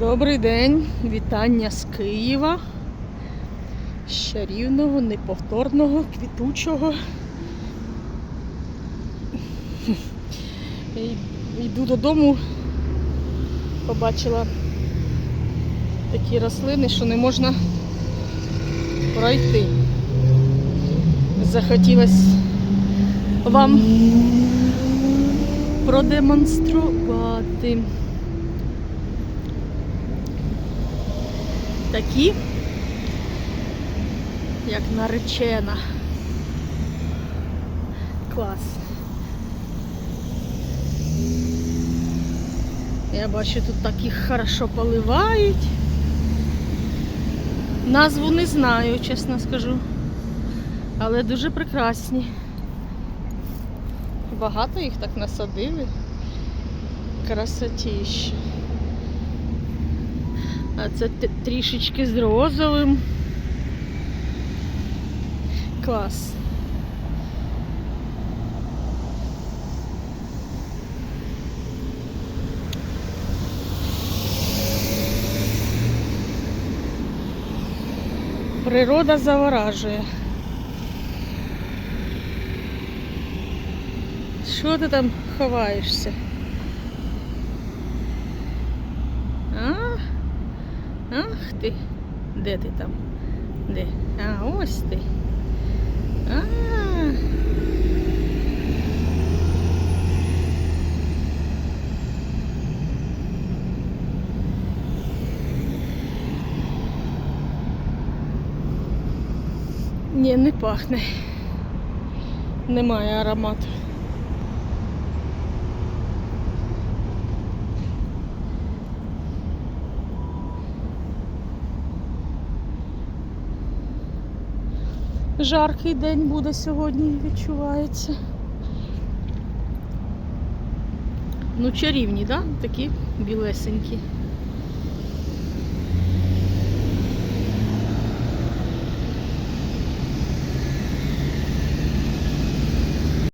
Добрий день, вітання з Києва. З чарівного, неповторного, квітучого. Йду додому, побачила такі рослини, що не можна пройти. Захотілося вам продемонструвати. Такі, як наречена. Клас. Я бачу, тут так їх хорошо поливають. Назву не знаю, чесно скажу. Але дуже прекрасні. Багато їх так насадили. Красотіще. А це трішечки з розовим. Клас. Природа заворажує. Що ти там ховаєшся? А? Ах ти. Де ти там? Де? А, ось ти. А. Ні, не пахне. Немає аромату. Жаркий день буде сьогодні, відчувається. Ну, чарівні, да? Такі білесенькі.